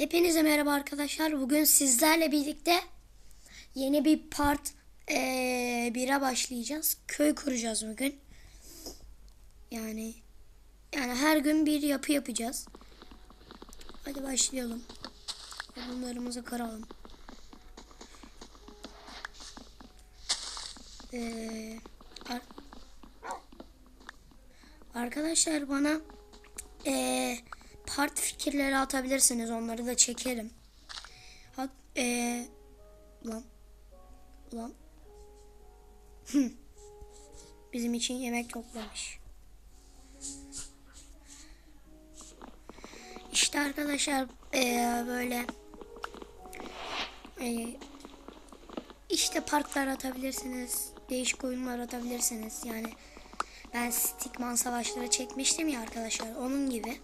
Hepinize merhaba arkadaşlar. Bugün sizlerle birlikte yeni bir part eee 1'e başlayacağız. Köy kuracağız bugün. Yani yani her gün bir yapı yapacağız. Hadi başlayalım. Odunlarımızı kıralım. Eee, ar- arkadaşlar bana eee part fikirleri atabilirsiniz. Onları da çekerim. Hat, eee, lan, lan. Bizim için yemek toplamış. İşte arkadaşlar eee, böyle eee, işte parklar atabilirsiniz. Değişik oyunlar atabilirsiniz. Yani ben Stickman savaşları çekmiştim ya arkadaşlar. Onun gibi.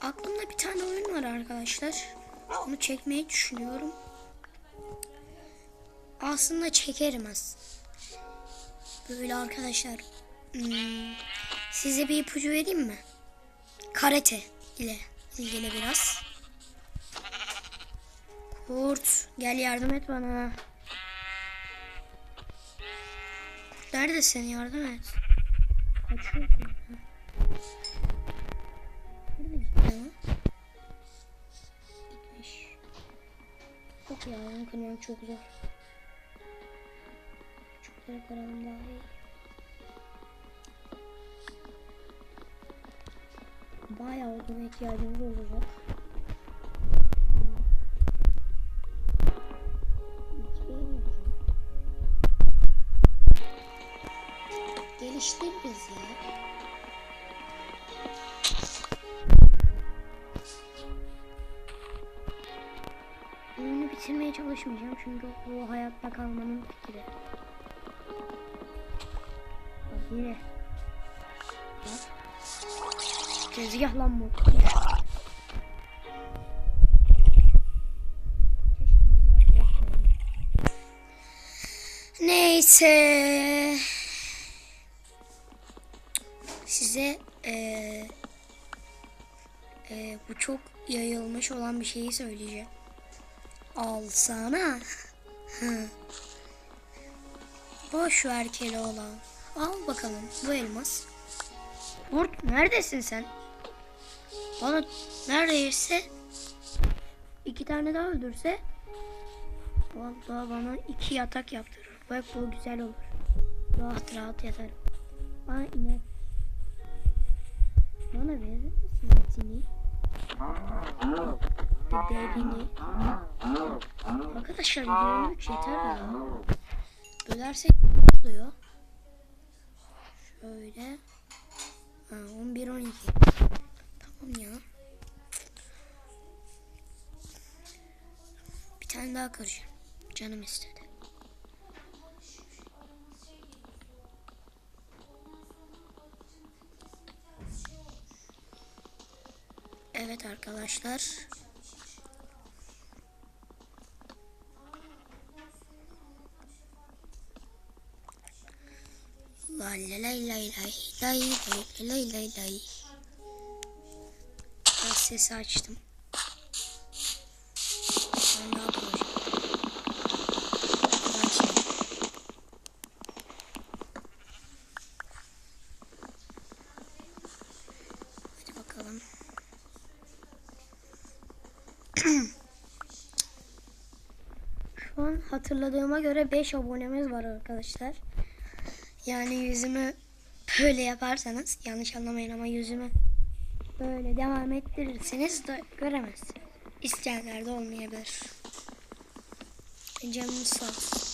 Aklımda bir tane oyun var arkadaşlar. Onu çekmeyi düşünüyorum. Aslında çekerim az. Böyle arkadaşlar. hmm, size bir ipucu vereyim mi? Karate ile ilgili biraz. Kurt gel yardım et bana. Neredesin yardım et. Kaçıyor. Ya onu kırmam çok zor. Çocukları kıralım daha iyi. Bayağı oduna ihtiyacımız olacak. İki beyin bitirmeye çalışmayacağım çünkü bu hayatta kalmanın fikri. Bak yine. Bak. Tezgah lan bu. Neyse. Size eee eee, bu çok yayılmış olan bir şeyi söyleyeceğim. Alsana. Hı. Boş ver Keloğlan. Al bakalım bu elmas. Kurt neredesin sen? Bana neredeyse iki tane daha öldürse Vallahi bana iki yatak yaptırır. Bak bu güzel olur. Rahat rahat yatarım. Bana iner. Bana verir misin etini? Bebeğini. Arkadaşlar video 3 yeter ya. Bölersek oluyor? Şöyle. Ha, 11 12. Tamam ya. Bir tane daha kıracağım. Canım istedi. Evet arkadaşlar. Lay lay lay lay lay lay lay lay. Biraz sesi açtım. Ben bakalım. Şu an hatırladığıma göre 5 abonemiz var arkadaşlar. Yani yüzümü böyle yaparsanız yanlış anlamayın ama yüzümü böyle devam ettirirseniz de göremezsiniz. İsteyenler de olmayabilir. Canımız sağ olsun.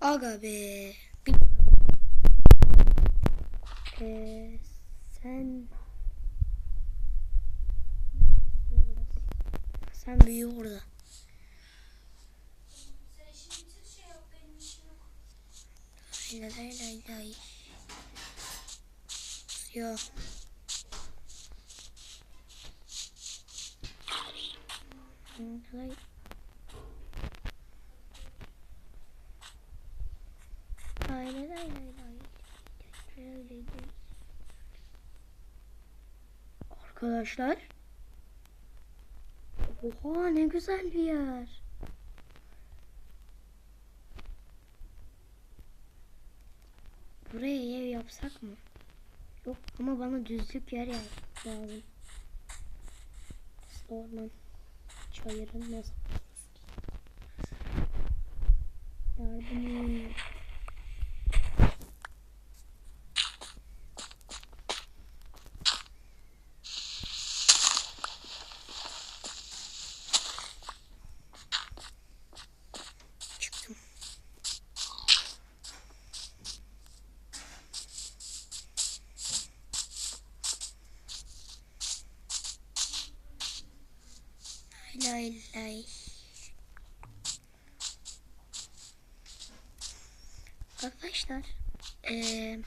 Aga be. Bir ee, sen sen büyü burada. Lay lay lay lay. Yo. Lay. Lay lay lay lay lay. Arkadaşlar. Oha ne güzel bir yer. Buraya ev yapsak mı? Yok ama bana düzlük yer lazım. Orman. Çayırın nasıl? Yardım et. Lay lay. Arkadaşlar eee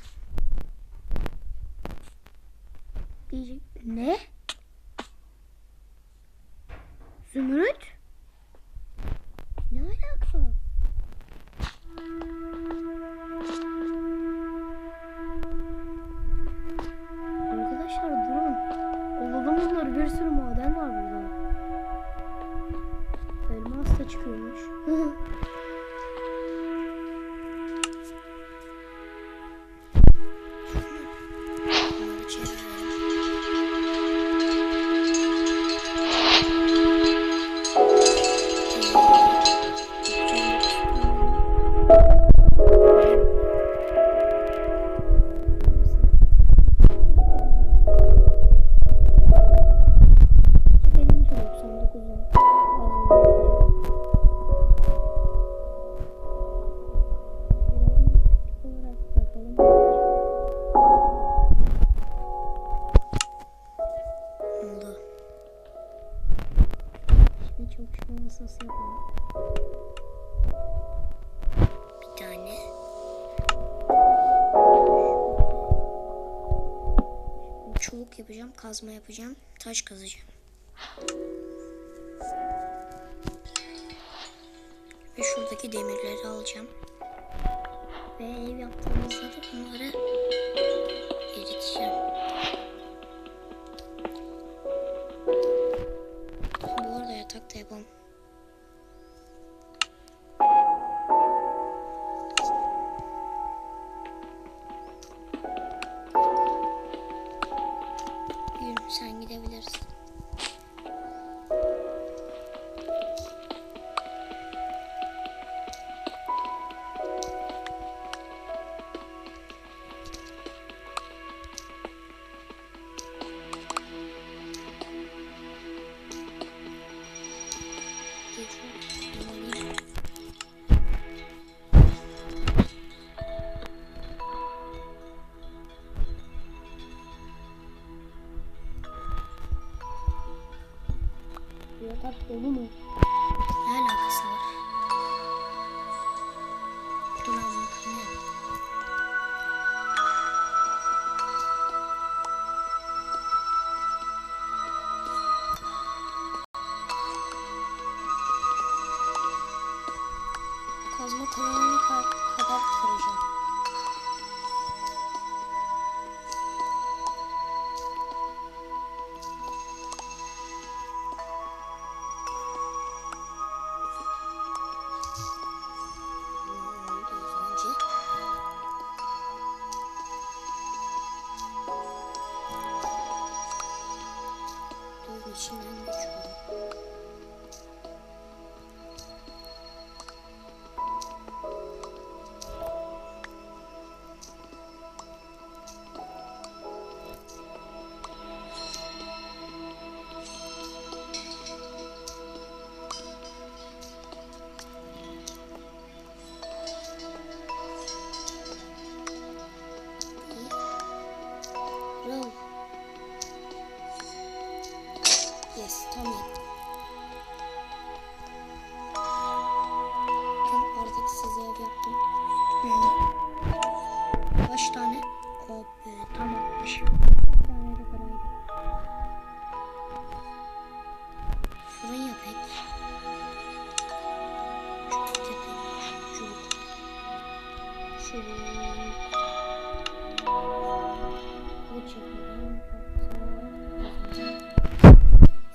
diyecek ne? Zümrüt? Ne alaka? Arkadaşlar durun. Olalım bunlar bir sürü maden Yapacağım, kazma yapacağım, taş kazacağım. Ve şuradaki demirleri alacağım. Ve ev yaptığımızda da bunları eriteceğim. Bu arada yatak da yapalım. Yatak dolu mu?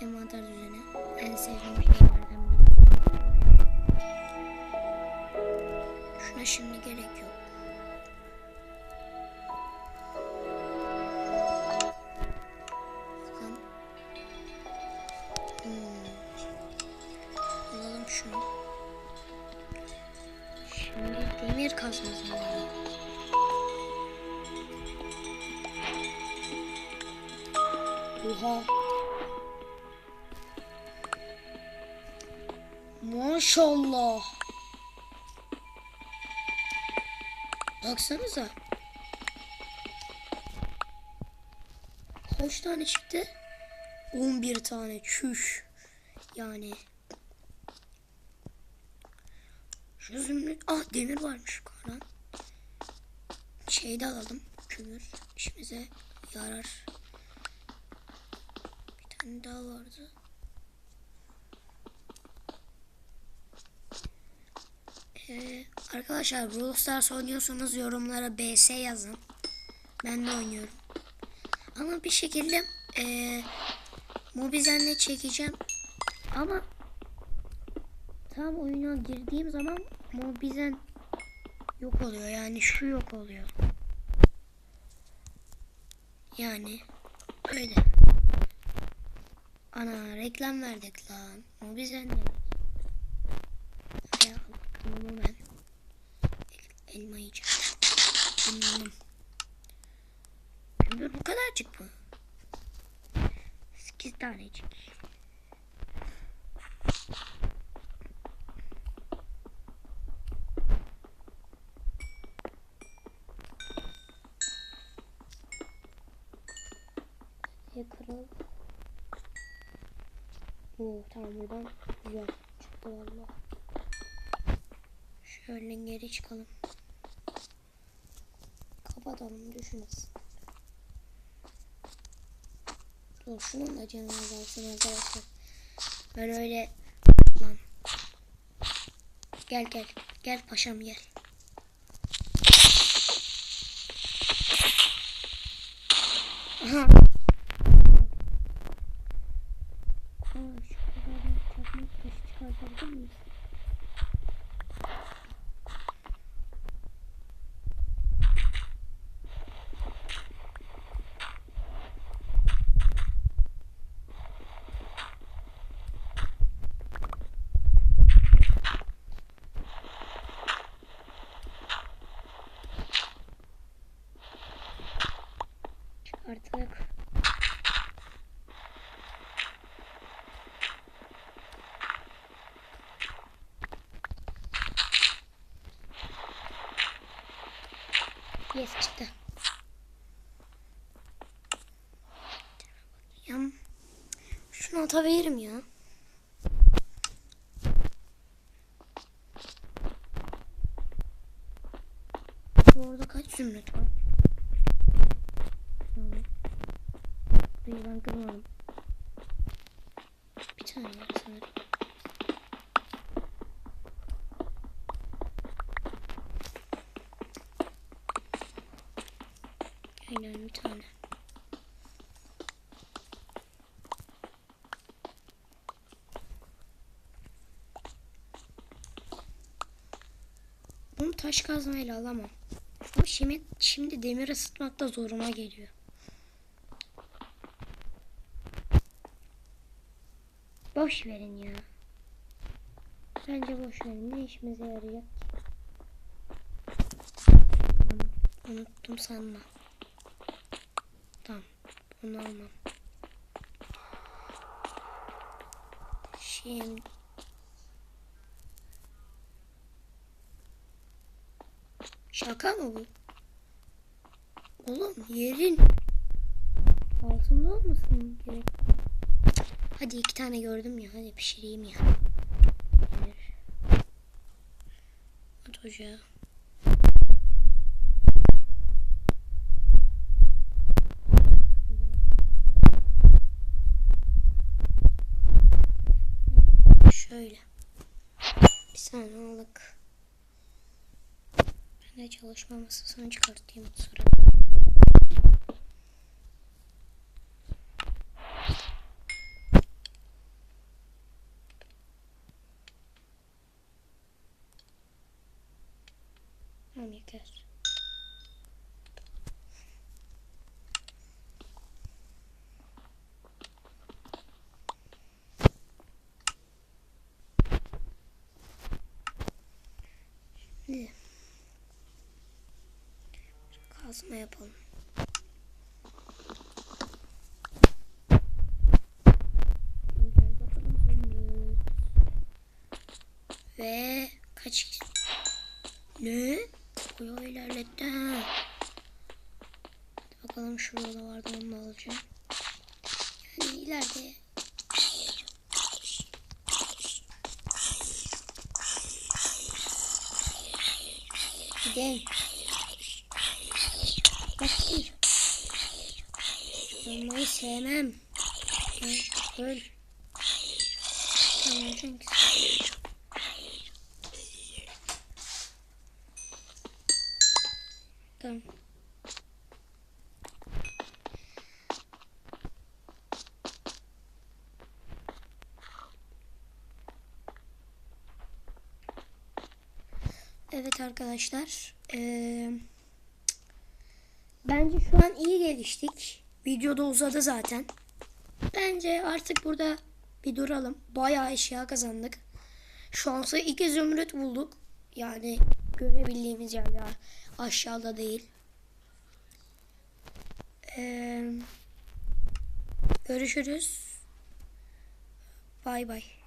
Envanter düzeni. En sevdiğim şeylerden. Şuna şimdi gerek yok. Oha. Maşallah. Baksanıza. Kaç tane çıktı? 11 tane. Çüş. Yani. Şu. Ah demir varmış yukarıdan. Şey de alalım. Kömür. İşimize yarar. Tane vardı. Ee, arkadaşlar Brawl oynuyorsanız yorumlara BS yazın. Ben de oynuyorum. Ama bir şekilde ee, Mobizen'le çekeceğim. Ama tam oyuna girdiğim zaman Mobizen yok oluyor. Yani şu yok oluyor. Yani öyle. Ana reklam verdik lan. Mobizen dedik. Ay bakalım ben. El, elma yiyeceğim. Bilmiyorum. Kömür bu kadarcık mı? 8 tanecik. Ya kral. Oo tamam buradan güzel çıktı valla. Şöyle geri çıkalım. Kapatalım düşmesin. Dur şunun da canını azalsın arkadaşlar. Ben öyle lan. Gel gel. Gel paşam gel. Aha. Bye. Yes çıktı. Ya, şunu atabilirim ya. Orada kaç zümrüt var? Ben kırmadım. Bir tane var sanırım. Aynen bir tane. Bunu taş kazmayla alamam. Ama şimdi, şimdi demir ısıtmakta zoruma geliyor. Boş verin ya. Bence boş verin. Ne işimize yarayacak? Unuttum sanma. Tamam. Bunu almam. Şimdi Şaka mı bu? Oğlum yerin altında olmasın gerek. Hadi iki tane gördüm ya. Hadi pişireyim ya. At ocağa. Sağlık. Ben de çalışma masasını çıkartayım sonra. Oh my gosh. Kazma yapalım. Ve kaç ne? Bayağı ilerletti ha. Bakalım şurada da vardı onu alacağım. Yani ileride Gidelim. Bak bir. Olmayı sevmem. Ben öl. Tamam çünkü. Tamam. Evet arkadaşlar. eee, bence şu an iyi geliştik. Videoda uzadı zaten. Bence artık burada bir duralım. Bayağı eşya kazandık. Şu ansa iki zümrüt bulduk. Yani görebildiğimiz yerde aşağıda değil. Eee, görüşürüz. Bay bay.